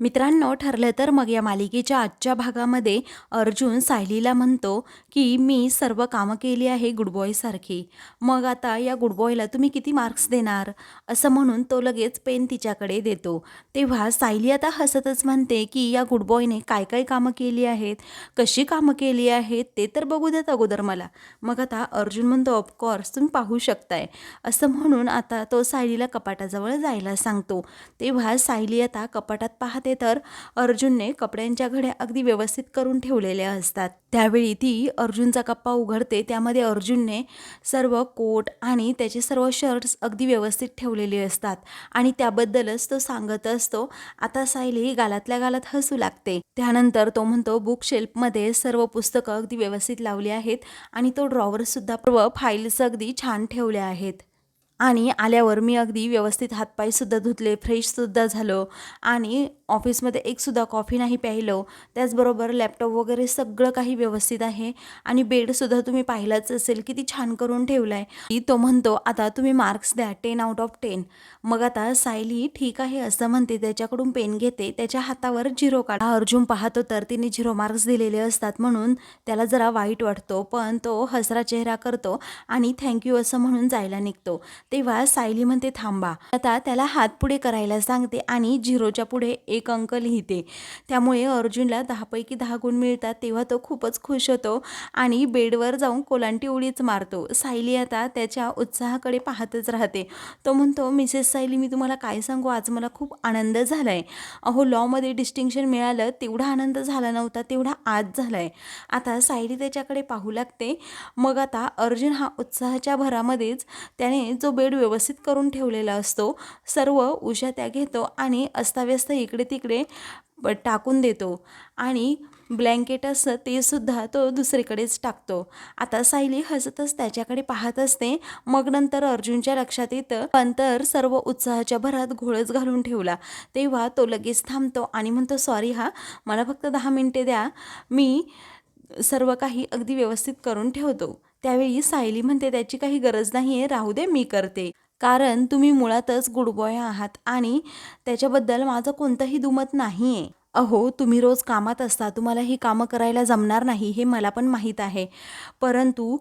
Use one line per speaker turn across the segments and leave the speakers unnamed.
मित्रांनो ठरलं तर मग या मालिकेच्या आजच्या भागामध्ये अर्जुन सायलीला म्हणतो की मी सर्व कामं केली आहे गुडबॉयसारखी मग आता या गुडबॉयला तुम्ही किती मार्क्स देणार? असं म्हणून तो लगेच पेन तिच्याकडे देतो. तेव्हा सायली आता हसतच म्हणते की या गुडबॉयने काय काय कामं केली आहेत? कशी कामं केली आहेत? ते तर बघू देत अगोदर मला. मग आता अर्जुन म्हणतो ऑफकोर्स तुम्ही पाहू शकताय. असं म्हणून आता तो सायलीला कपाटाजवळ जायला सांगतो. तेव्हा सायली आता कपाटात पाहते तर अर्जुनने कपड्यांच्या घड्या अगदी व्यवस्थित करून ठेवलेल्या असतात. त्यावेळी ती अर्जुनचा कप्पा उघडते. त्यामध्ये अर्जुनने सर्व कोट आणि त्याचे सर्व शर्ट्स अगदी व्यवस्थित ठेवलेले असतात आणि त्याबद्दलच तो सांगत असतो आता सायली गालातल्या गालात हसू लागते. त्यानंतर तो म्हणतो बुक शेल्फमध्ये सर्व पुस्तकं अगदी व्यवस्थित लावली आहेत आणि तो ड्रॉवर सुद्धा सर्व फाईल्स अगदी छान ठेवल्या आहेत. आणि आल्यावर मी अगदी व्यवस्थित हातपायसुद्धा धुतले फ्रेशसुद्धा झालो आणि ऑफिसमध्ये एकसुद्धा कॉफी नाही प्यायलो. त्याचबरोबर लॅपटॉप वगैरे सगळं काही व्यवस्थित आहे आणि बेडसुद्धा तुम्ही पाहिलाच असेल किती छान करून ठेवला आहे तो म्हणतो आता तुम्ही मार्क्स द्या टेन आउट ऑफ टेन मग आता सायली ठीक आहे असं म्हणते. त्याच्याकडून पेन घेते. त्याच्या हातावर झिरो काढा. अर्जुन पाहतो तर तिने झिरो मार्क्स दिलेले असतात म्हणून त्याला जरा वाईट वाटतो. पण तो हसरा चेहरा करतो आणि थँक्यू असं म्हणून जायला निघतो. तेव्हा सायली म्हणते थांबा आता त्याला हात पुढे करायला सांगते आणि झिरोच्या पुढे एक अंक लिहिते. त्यामुळे अर्जुनला दहापैकी दहा गुण मिळतात तेव्हा तो खूपच खुश होतो आणि बेडवर जाऊन कोलांटी उडीच मारतो. सायली आता त्याच्या उत्साहाकडे पाहतच राहते. तो म्हणतो मिसेस सायली मी तुम्हाला काय सांगू? आज मला खूप आनंद झाला आहे अहो लॉमध्ये डिस्टिंक्शन मिळालं तेवढा आनंद झाला नव्हता तेवढा आज झाला आहे आता सायली त्याच्याकडे पाहू लागते. मग आता अर्जुन हा उत्साहाच्या भरामध्येच त्याने जो बेड व्यवस्थित करून ठेवलेला असतो. सर्व उशा त्या घेतो आणि अस्ताव्यस्त इकडे तिकडे टाकून देतो. आणि ब्लँकेट असतं ते सुद्धा तो दुसरीकडेच टाकतो. आता सायली हसतच त्याच्याकडे पाहत असते. मग नंतर अर्जुनच्या लक्षात येतं पण तर सर्व उत्साहाच्या भरात घोळच घालून ठेवला. तेव्हा तो लगेच थांबतो आणि म्हणतो सॉरी हा मला फक्त दहा मिनटे द्या. मी सर्व काही अगदी व्यवस्थित करून ठेवतो. त्यावेळी सायली म्हणते त्याची काही गरज नाही आहे राहू दे मी करते. कारण तुम्ही मुळातच गुडबॉय आहात आणि त्याच्याबद्दल माझं कोणतंही दुमत नाही आहे अहो तुम्ही रोज कामात असता तुम्हाला ही कामं करायला जमणार नाही हे मला पण माहीत आहे. परंतु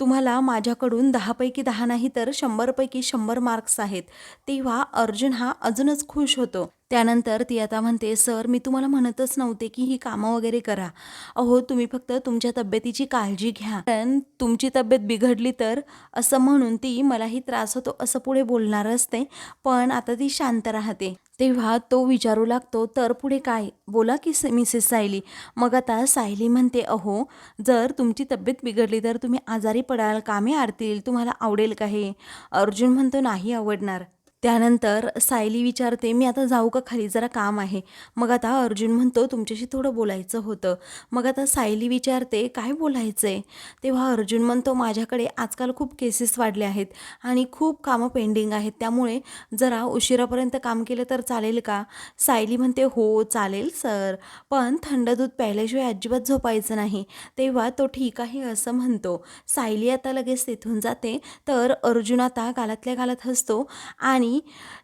तुम्हाला माझ्याकडून दहापैकी दहा नाही तर शंभरपैकी शंभर मार्क्स आहेत. तेव्हा अर्जुन हा अजूनच खुश होतो. त्यानंतर ती आता म्हणते सर मी तुम्हाला म्हणतच नव्हते की ही कामं वगैरे करा. अहो तुम्ही फक्त तुमच्या तब्येतीची काळजी घ्या. कारण तुमची तब्येत बिघडली तर असं म्हणून ती मलाही त्रास होतो असं पुढे बोलणार असते. पण आता ती शांत राहते. तेव्हा तो विचारू लागतो तर पुढे काय? बोला की मिसेस सायली. मग आता सायली म्हणते अहो जर तुमची तब्येत बिघडली तर तुम्ही आजारी पडाल कामे आरतील तुम्हाला आवडेल का हे? अर्जुन म्हणतो नाही आवडणार. त्यानंतर सायली विचारते मी आता जाऊ का खाली? जरा काम आहे. मग आता अर्जुन म्हणतो तुमच्याशी थोडं बोलायचं होतं. मग आता सायली विचारते काय बोलायचं आहे तेव्हा अर्जुन म्हणतो माझ्याकडे आजकाल खूप केसेस वाढले आहेत आणि खूप कामं पेंडिंग आहेत. त्यामुळे जरा उशिरापर्यंत काम केलं तर चालेल का? सायली म्हणते हो चालेल सर. पण थंड दूध प्यायल्याशिवाय अजिबात झोपायचं नाही. तेव्हा तो ठीक आहे असं म्हणतो. सायली आता लगेच तिथून जाते. तर अर्जुन आता गालातल्या गालात हसतो आणि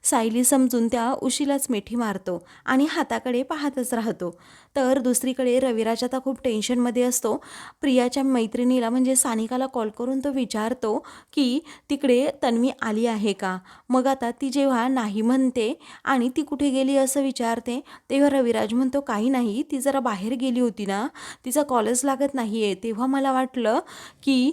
सायली समजून त्या उशीलाच मिठी मारतो आणि हाताकडे पाहतच राहतो. तर दुसरीकडे रविराज आता खूप टेन्शनमध्ये असतो. प्रियाच्या मैत्रिणीला म्हणजे सानिकाला कॉल करून तो विचारतो की तिकडे तन्वी आली आहे का? मग आता ती जेव्हा नाही म्हणते आणि ती कुठे गेली असं विचारते तेव्हा रविराज म्हणतो काही नाही ती जरा बाहेर गेली होती ना. तिचा कॉलच लागत नाही आहे तेव्हा मला वाटलं की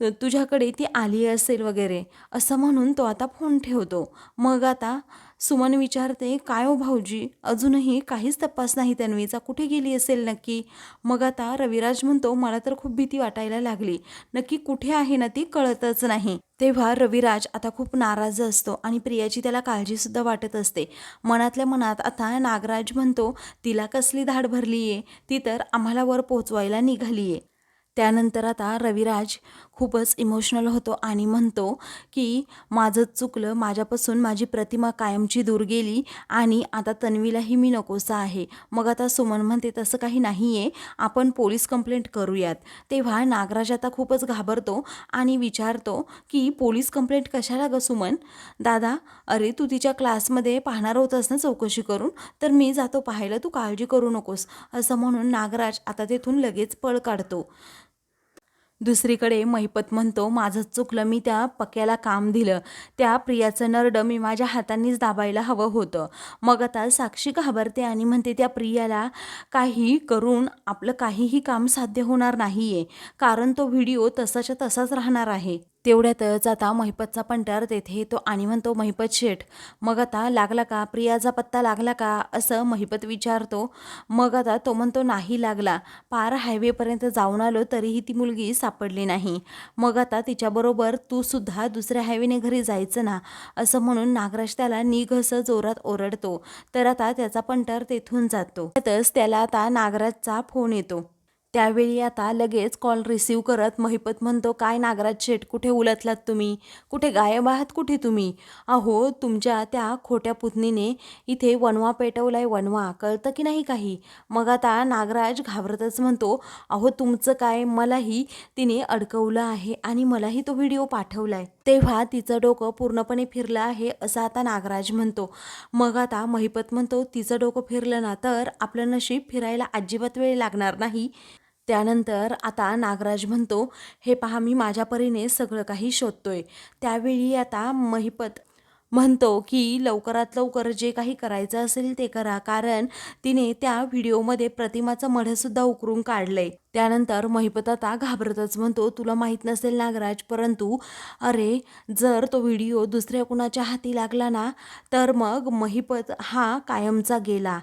तुझ्याकडे ती आली असेल वगैरे असं म्हणून तो आता फोन ठेवतो. मग आता सुमन विचारते काय ओ भाऊजी? अजूनही काहीच तपास नाही तन्वीचा. कुठे गेली असेल नक्की? मग आता रविराज म्हणतो मला तर खूप भीती वाटायला लागली. नक्की कुठे आहे ना ती कळतच नाही. तेव्हा रविराज आता खूप नाराज असतो आणि प्रियाची त्याला काळजीसुद्धा वाटत असते. मनातल्या मनात आता नागराज म्हणतो तिला कसली धाड भरली आहे ती तर आम्हाला वर पोचवायला निघाली आहे त्यानंतर आता रविराज खूपच इमोशनल होतो आणि म्हणतो की माझं चुकलं माझ्यापासून माझी प्रतिमा कायमची दूर गेली आणि आता तन्वीलाही मी नकोसा आहे. मग आता सुमन म्हणते तसं काही नाही आहे आपण पोलीस कंप्लेंट करूयात. तेव्हा नागराज आता खूपच घाबरतो आणि विचारतो की पोलीस कंप्लेंट कशाला ग सुमन? दादा अरे तू तिच्या क्लासमध्ये पाहणार होतंस ना चौकशी करून? तर मी जातो पाहायला. तू काळजी करू नकोस. असं म्हणून नागराज आता तेथून लगेच पळ काढतो. दुसरीकडे महिपत म्हणतो माझंच चुकलं मी त्या पक्याला काम दिलं. त्या प्रियाचं नरड मी माझ्या हातांनीच दाबायला हवं होतं. मग आता साक्षी घाबरते आणि म्हणते त्या प्रियाला काही करून आपलं काहीही काम साध्य होणार नाही आहे कारण तो व्हिडिओ तसाच्या तसाच राहणार आहे. तेवढ्यातच आता महिपतचा पंटर तेथे येतो आणि म्हणतो महिपत शेठ. मग आता लागला का? प्रियाचा पत्ता लागला का? असं महिपत विचारतो. मग आता तो म्हणतो नाही लागला. पार हायवेपर्यंत जाऊन आलो तरीही ती मुलगी सापडली नाही. मग आता तिच्याबरोबर तू सुद्धा दुसऱ्या हायवेने घरी जायचं ना? असं म्हणून नागराज त्याला निघ असं जोरात ओरडतो. तर आता त्याचा पंटर तेथून जातो. त्यातच त्याला आता नागराजचा फोन येतो. त्यावेळी आता लगेच कॉल रिसीव करत महिपत म्हणतो काय नागराज शेठ कुठे उलटलात तुम्ही? कुठे गायब आहात? कुठे तुम्ही? अहो तुमच्या त्या खोट्या पुतणीने इथे वनवा पेटवलाय वनवा कळतं की नाही काही? मग आता नागराज घाबरतच म्हणतो अहो तुमचं काय? मलाही तिने अडकवलं आहे आणि मलाही तो व्हिडिओ पाठवलाय. तेव्हा तिचं डोकं पूर्णपणे फिरलं आहे असं आता नागराज म्हणतो. मग आता महिपत म्हणतो तिचं डोकं फिरलं ना तर आपलं नशीब फिरायला अजिबात वेळ लागणार नाही. त्यानंतर आता नागराज म्हणतो हे पहा मी माझ्या परीने सगळं काही शोधतोय. त्यावेळी आता महिपत म्हणतो की लवकरात लवकर जे काही करायचं असेल ते करा. कारण तिने त्या व्हिडिओमध्ये प्रतिमाचं मढसुद्धा उकरून काढलंय. त्यानंतर महिपत आता घाबरतच म्हणतो तुला माहीत नसेल नागराज परंतु अरे जर तो व्हिडिओ दुसऱ्या कुणाच्या हाती लागला ना तर मग महिपत हा कायमचा गेला.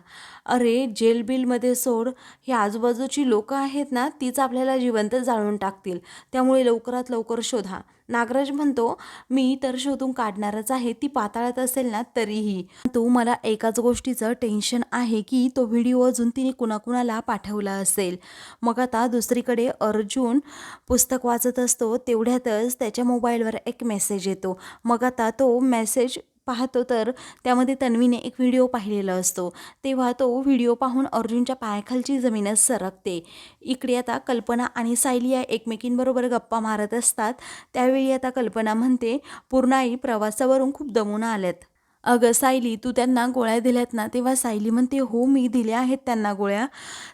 अरे जेल बिलमध्ये सोड ही आजूबाजूची लोकं आहेत ना तीच आपल्याला जिवंत जाळून टाकतील. त्यामुळे लवकरात लवकर शोधा. नागराज म्हणतो मी तर शोधून काढणारच आहे ती पाताळात असेल ना तरीही. तू मला एकाच गोष्टीचं टेन्शन आहे की तो व्हिडिओ अजून तिने कुणाकुणाला पाठवला असेल. मग आता दुसरीकडे अर्जुन पुस्तक वाचत असतो तेवढ्यातच त्याच्या मोबाईलवर एक मेसेज येतो. मग आता तो मेसेज पाहतो तर त्यामध्ये तन्वीने एक व्हिडिओ पाहिलेला असतो. तेव्हा तो व्हिडिओ पाहून अर्जुनच्या पायाखालची जमीनच सरकते. इकडे आता कल्पना आणि सायली या एकमेकींबरोबर गप्पा मारत असतात. त्यावेळी आता कल्पना म्हणते पूर्णाई प्रवासावरून खूप दमून आल्यात. अगं सायली तू त्यांना गोळ्या दिल्यात ना? तेव्हा सायली म्हणते हो मी दिल्या आहेत त्यांना गोळ्या.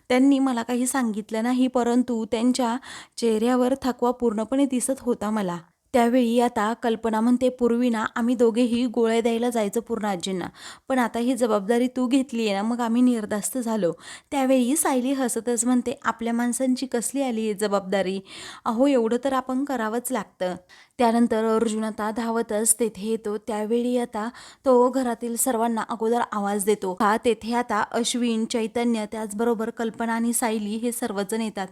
त्यांनी मला काही सांगितलं नाही परंतु त्यांच्या चेहऱ्यावर थकवा पूर्णपणे दिसत होता मला. त्यावेळी आता कल्पना म्हणते पूर्वी ना आम्ही दोघेही गोळ्या द्यायला जायचं पूर्ण आजींना. पण आता ही जबाबदारी तू घेतली आहे ना मग आम्ही निर्धास्त झालो. त्यावेळी सायली हसतच म्हणते आपल्या माणसांची कसली आली आहे जबाबदारी? अहो एवढं तर आपण करावंच लागतं. त्यानंतर अर्जुन आता धावतच तेथे येतो. त्यावेळी आता तो घरातील सर्वांना अगोदर आवाज देतो. हा तेथे आता अश्विन चैतन्य त्याचबरोबर कल्पना आणि सायली हे सर्वजण येतात.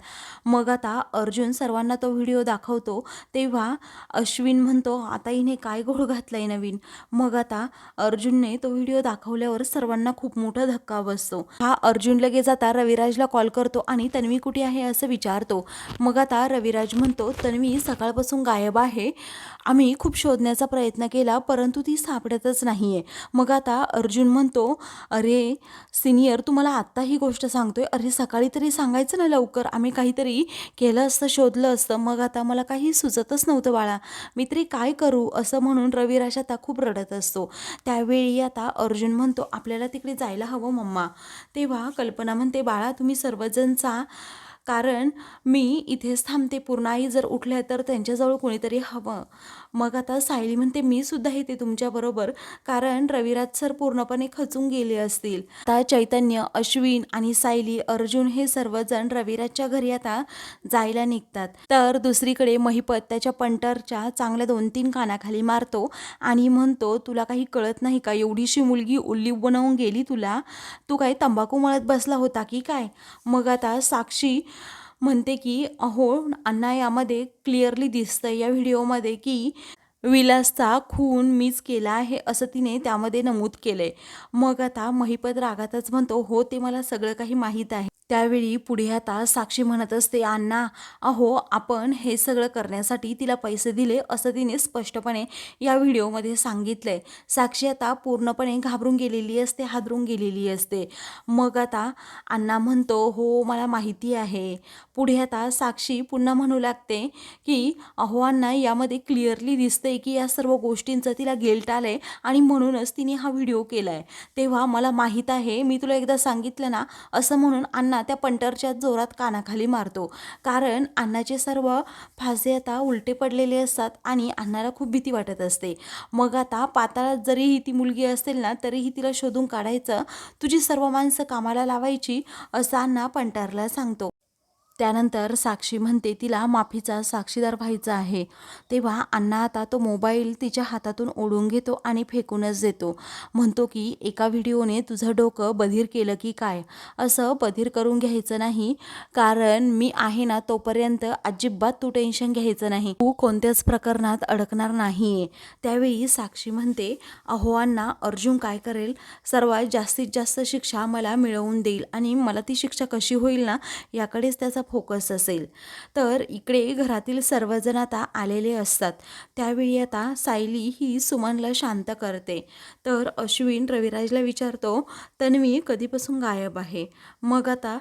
मग आता अर्जुन सर्वांना तो व्हिडिओ दाखवतो. तेव्हा अश्विन म्हणतो आता हिने काय घोळ घातलाय नवीन? मग आता अर्जुनने तो व्हिडिओ दाखवल्यावर सर्वांना खूप मोठा धक्का बसतो. हा अर्जुन लगेच आता रविराजला कॉल करतो आणि तन्वी कुठे आहे? असं विचारतो. मग आता रविराज म्हणतो तन्वी सकाळपासून गायब आहे. आम्ही खूप शोधण्याचा प्रयत्न केला परंतु ती सापडतच नाही आहे मग आता अर्जुन म्हणतो अरे सिनियर तुम्हाला आत्ता ही गोष्ट सांगतोय. अरे सकाळी तरी सांगायचं ना लवकर. आम्ही काहीतरी केलं असतं शोधलं असतं. मग आता मला काही सुचतच नव्हतं बाळा. मी तरी काय करू? असं म्हणून रविराज आता खूप रडत असतो. त्यावेळी आता अर्जुन म्हणतो आपल्याला तिकडे जायला हवं मम्मा. तेव्हा कल्पना म्हणते बाळा तुम्ही सर्वजणचा कारण मी इथेच थांबते. पूर्णाई जर उठल्या तर त्यांच्याजवळ कोणीतरी हवं. मग आता सायली म्हणते मी सुद्धा येते तुमच्याबरोबर कारण रविराज सर पूर्णपणे खचून गेले असतील. आता चैतन्य अश्विन आणि सायली अर्जुन हे सर्वजण रविराजच्या घरी आता जायला निघतात. तर दुसरीकडे महिपत त्याच्या पंटरच्या चांगल्या दोन तीन कानाखाली मारतो आणि म्हणतो तुला काही कळत नाही का? एवढीशी मुलगी उल्ली बनवून गेली तुला. तू काही तंबाखू मळत बसला होता की काय? मग आता साक्षी म्हणते की अहो अण्णा यामध्ये क्लिअरली दिसतं या व्हिडिओमध्ये की विलासचा खून मीच केला आहे असं तिने त्यामध्ये नमूद केलंय. मग आता महिपत रागातच म्हणतो हो ते मला सगळं काही माहीत आहे. त्यावेळी पुढे आता साक्षी म्हणत असते अण्णा अहो आपण हे सगळं करण्यासाठी तिला पैसे दिले असं तिने स्पष्टपणे या व्हिडिओमध्ये सांगितलं आहे साक्षी आता पूर्णपणे घाबरून गेलेली असते हादरून गेलेली असते. मग आता अण्णा म्हणतो हो मला माहिती आहे. पुढे आता साक्षी पुन्हा म्हणू लागते की अहो अण्णा यामध्ये क्लिअरली दिसतंय की या सर्व गोष्टींचं तिला गिल्ट आहे आणि म्हणूनच तिने हा व्हिडिओ केला आहे तेव्हा मला माहीत आहे मी तुला एकदा सांगितलं ना असं म्हणून अण्णा त्या पंटरच्या जोरात कानाखाली मारतो. कारण अण्णाचे सर्व फासे आता उलटे पडलेले असतात आणि अण्णाला खूप भीती वाटत असते. मग आता पाताळात जरीही ती मुलगी असेल ना तरीही तिला शोधून काढायचं तुझी सर्व माणसं कामाला लावायची असं अण्णा पंटरला सांगतो. त्यानंतर साक्षी म्हणते तिला माफीचा साक्षीदार व्हायचा आहे. तेव्हा अण्णा आता तो मोबाईल तिच्या हातातून ओढून घेतो आणि फेकूनच देतो. म्हणतो की एका व्हिडिओने तुझं डोकं बधीर केलं की काय? असं बधीर करून घ्यायचं नाही. कारण मी आहे ना तोपर्यंत अजिबात तू टेन्शन घ्यायचं नाही. तू कोणत्याच प्रकरणात अडकणार नाही त्यावेळी साक्षी म्हणते अहो अण्णा अर्जुन काय करेल? सर्वात जास्तीत जास्त शिक्षा मला मिळवून देईल आणि मला ती शिक्षा कशी होईल ना याकडेच त्याचा फोकस असेल. तर इकडे घरातील सर्वजण आता आलेले असतात. त्यावेळी आता सायली ही सुमनला शांत करते. तर अश्विन रविराजला विचारतो तन्वी कधीपासून गायब आहे? मग आता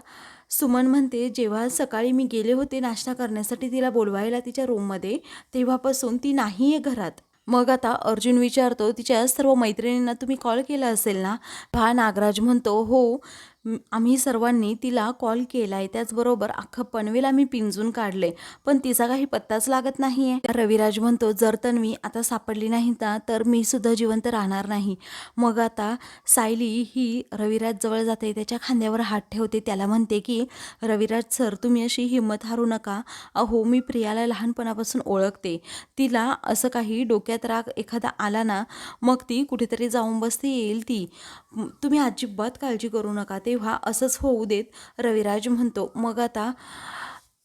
सुमन म्हणते जेव्हा सकाळी मी गेले होते नाश्ता करण्यासाठी तिला बोलवायला तिच्या रूममध्ये तेव्हापासून ती नाही आहे घरात. मग आता अर्जुन विचारतो तिच्या सर्व मैत्रिणींना तुम्ही कॉल केला असेल ना? भा नागराज म्हणतो हो. आम्ही सर्वांनी तिला कॉल केला आहे त्याचबरोबर अख्खं पनवेल आम्ही पिंजून काढले पण तिचा काही पत्ताच लागत नाही आहे रविराज म्हणतो जर तन्वी आता सापडली नाही ना तर मी सुद्धा जिवंत राहणार नाही. मग आता सायली ही रविराज जवळ जाते त्याच्या खांद्यावर हात ठेवते. त्याला म्हणते की रविराज सर तुम्ही अशी हिंमत हारू नका. अहो मी प्रियाला लहानपणापासून ओळखते. तिला असं काही डोक्यात राग एखादा आला ना मग ती कुठेतरी जाऊन बसती येईल ती. तुम्ही अजिबात काळजी करू नका. ते तेव्हा असंच होऊ देत रविराज म्हणतो मग आता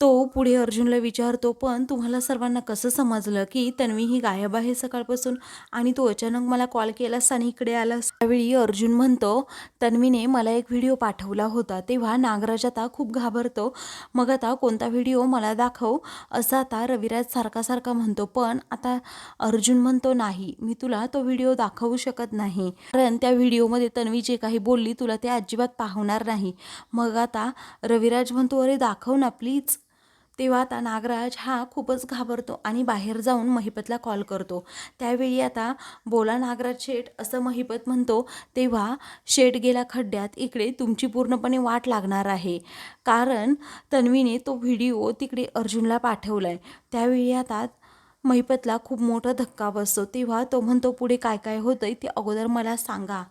तो पुढे अर्जुनला विचारतो पण तुम्हाला सर्वांना कसं समजलं की तन्वी ही गायब आहे सकाळपासून आणि तू अचानक मला कॉल केलास आणि इकडे आलास? त्यावेळी अर्जुन म्हणतो तन्वीने मला एक व्हिडिओ पाठवला होता. तेव्हा नागराज आता खूप घाबरतो. मग आता कोणता व्हिडिओ मला दाखव. असं आता रविराज सारखा सारखा म्हणतो पण आता अर्जुन म्हणतो नाही मी तुला तो व्हिडिओ दाखवू शकत नाही. कारण त्या व्हिडिओमध्ये तन्वी जे काही बोलली तुला ते अजिबात पाहणार नाही. मग आता रविराज म्हणतो अरे दाखव ना प्लीज. तेव्हा आता नागराज हा खूपच घाबरतो आणि बाहेर जाऊन महिपतला कॉल करतो. त्यावेळी आता बोला नागराज शेठ असं महिपत म्हणतो तेव्हा शेठ गेला खड्ड्यात. इकडे तुमची पूर्णपणे वाट लागणार आहे. कारण तन्वीने तो व्हिडिओ तिकडे अर्जुनला पाठवला आहे त्यावेळी आता महिपतला खूप मोठा धक्का बसतो. तेव्हा तो म्हणतो पुढे काय काय होतं ते अगोदर मला सांगा.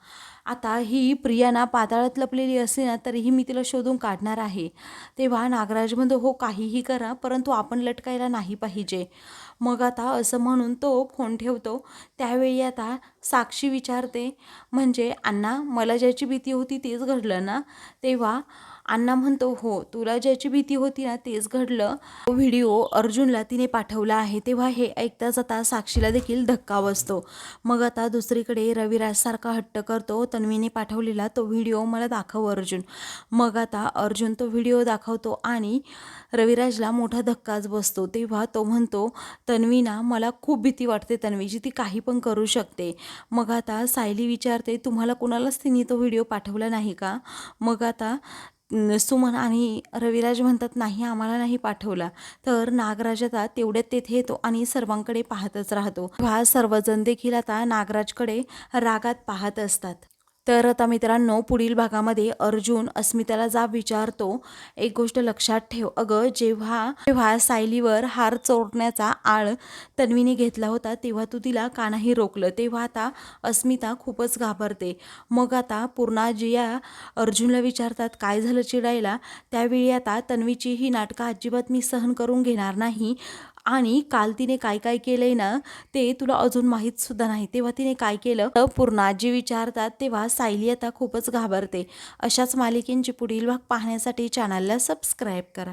आता ही प्रियाना पाताळात लपलेली असली ना तरीही मी तिला शोधून काढणार आहे. तेव्हा नागराज म्हणतो हो काहीही करा परंतु आपण लटकायला नाही पाहिजे. मग आता असं म्हणून तो फोन ठेवतो. त्यावेळी आता साक्षी विचारते म्हणजे अण्णा मला ज्याची भीती होती तेच घडलं ना? तेव्हा अण्णा म्हणतो हो तुला ज्याची भीती होती ना तेच घडलं. तो व्हिडिओ अर्जुनला तिने पाठवला आहे तेव्हा हे ऐकताच आता साक्षीला देखील धक्का बसतो. मग आता दुसरीकडे रविराजसारखा हट्ट करतो तन्वीने पाठवलेला तो व्हिडिओ मला दाखव अर्जुन. मग आता अर्जुन तो व्हिडिओ दाखवतो आणि रविराजला मोठा धक्काच बसतो. तेव्हा तो म्हणतो तन्वीना मला खूप भीती वाटते तन्वीची ती काही पण करू शकते. मग आता सायली विचारते तुम्हाला कुणालाच तिने तो व्हिडिओ पाठवला नाही का? मग आता सुमन आणि रविराज म्हणतात नाही आम्हाला नाही पाठवला. तर नागराज आता तेवढ्यात तेथे येतो आणि सर्वांकडे पाहतच राहतो. हा सर्वजण देखील आता नागराजकडे रागात पाहत असतात. तर आता मित्रांनो पुढील भागामध्ये अर्जुन अस्मिताला जा विचारतो. एक गोष्ट लक्षात ठेव. अगं जेव्हा जेव्हा सायलीवर हार चोरण्याचा आळ तन्वीने घेतला होता तेव्हा तू तिला कानाही रोखलं. तेव्हा आता अस्मिता खूपच घाबरते. मग आता पूर्णाजी या अर्जुनला विचारतात काय झालं चिडायला? त्यावेळी आता तन्वीची ही नाटकं अजिबात मी सहन करून घेणार नाही. आणि काल तिने काय काय केलंय ना ते तुला अजून माहीत सुद्धा नाही. तेव्हा तिने काय केलं? तर पूर्णाजी विचारतात तेव्हा सायली आता खूपच घाबरते. अशाच मालिकेंची पुढील भाग पाहण्यासाठी चॅनलला सबस्क्राईब करा.